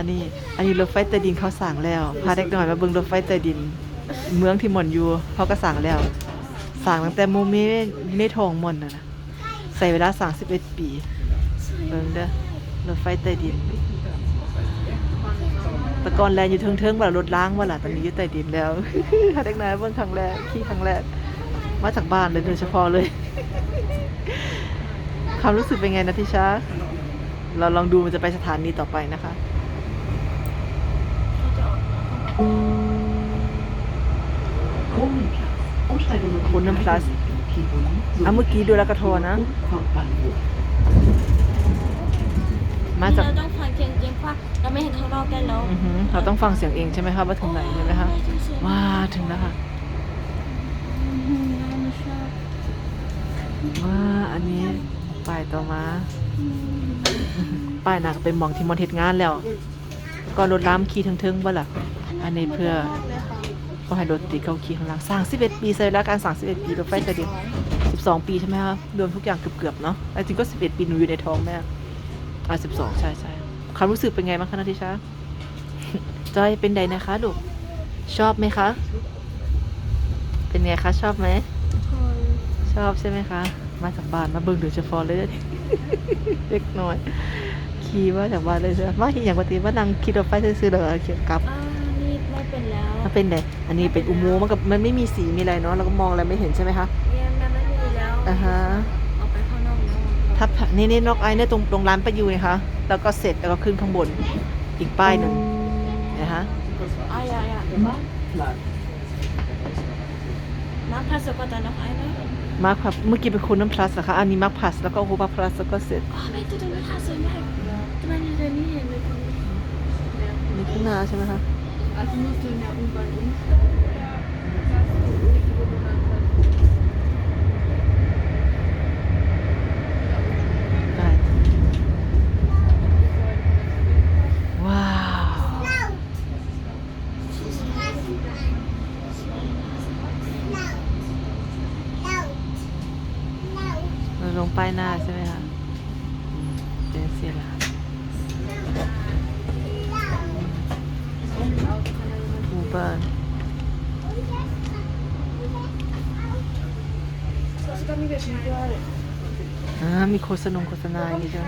อันนี้ อันนี้รถไฟใต้ดินเขาสั่งแล้ว พาเด็กหน่อยมาเบิ่งรถไฟใต้ดิน เมืองที่หมอนอยู่เขาก็สั่งแล้ว สั่งตั้งแต่โมเมในทองหมอนน่ะนะใส่เวลาสั่ง11ปี เบิ่งเด้อรถไฟใต้ดินแตะกอนแลนอยู่เทิงๆว่ารถล้างว่าล่ะตอนนี้อยู่ใต้ดินแล้วพาเด็กน้อยเบิ่งครั้งแรกขี่ครั้งแรก มาจากบ้านเลยโดยเฉพาะเลย ความรู้สึกเป็นไงนะทิชาเราลองดูมันจะไปสถานีต่อไปนะคะ คุณน้ำพลัสอะเมื่อกี้ดูแล้วกระโทรนะ มาจากเราต้องฟังเสียงจริงเพราะเราไม่เห็นข้างนอกกันแล้วอือหือเราต้องฟังเสียงเองใช่ไหมคะว่าถึงไหนใช่ไหมคะว้าถึงแล้วค่ะว้าอันนี้ป้ายต่อมาป้ายหนักเป็นหมองที่มอนเทศงานแล้ว ก็รถล้ามขี่ทึงๆบ่ล่ะ อันนี้เพื่อก็ให้รถติดเขาขี่ข้างหล่างสร้าง11 ปีใช้แล้วการสั่ง11 ปีรถไฟใต้ดิน12 ปีใช่ไหมคะรวมทุกอย่างเกือบๆเนาะแต่จริงก็ 11 ปีหนูอยู่ในท้องแม่อะ12 ใช่ใช่ความรู้สึกเป็นไงบ้างคะนาทิชาจอยเป็นไดนะคะลูกชอบไหมคะ เป็นไงคะชอบไหมชอบใช่ไหมคะ มาจากบ้านมาเบิ่งโดยเฉพาะเลยเล็กน้อยขี่มาจากบ้านเลยใช่ไหมมาที่อย่างปกติว่านั่งขี่รถไฟซื้อๆเด้อเกี่ยวกับอ่านี่ ไม่เป็นแล้วมันเป็นไงอันนี้เป็นอุโมงค์มันกับมันไม่มีสีมีอะไรเนาะเราก็มองอะไรไม่เห็นใช่ไหมคะเนี่ยมันไม่มีแล้วอ่าฮะออกไปข้างนอกแล้วถ้านี่นี่นกไอ้เนี่ยตรงตรงร้านประยูนนะคะแล้วก็เสร็จแล้วก็ขึ้นข้างบนอีกป้ายหนึ่งนะคะอ่าอย่าอย่าน้ำพัสก็ตอนน้ำไอ้ไหมมาร์คพับเมื่อกี้เป็นคุณน้ำพลัสนะคะอันนี้มาร์คพลัสแล้วก็โอปาพลัสแล้วก็เสร็จอ๋อไม่ตัวนี้ท่าสวยมากทำไมในเดือนนี้เห็นเลยคุณนี่ขึ้นมาใช่ไหมคะ Also musst du in der U-Bahn um. ได้ว้าวเราลงป้ายหน้าใช่ไหมคะอืมเป็นเสียละ บอร์อ่ามีโฆษณาโฆษณาอย่างนี้ด้วย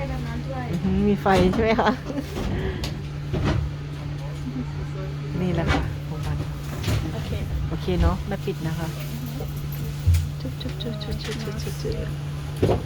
อือหือมีไฟใช่ไหมคะ นี่แหละค่ะโอเคโอเคเนาะไม่ปิดนะคะ จุ๊บจุ๊บจุ๊บจุ๊บจุ๊บจุ๊บ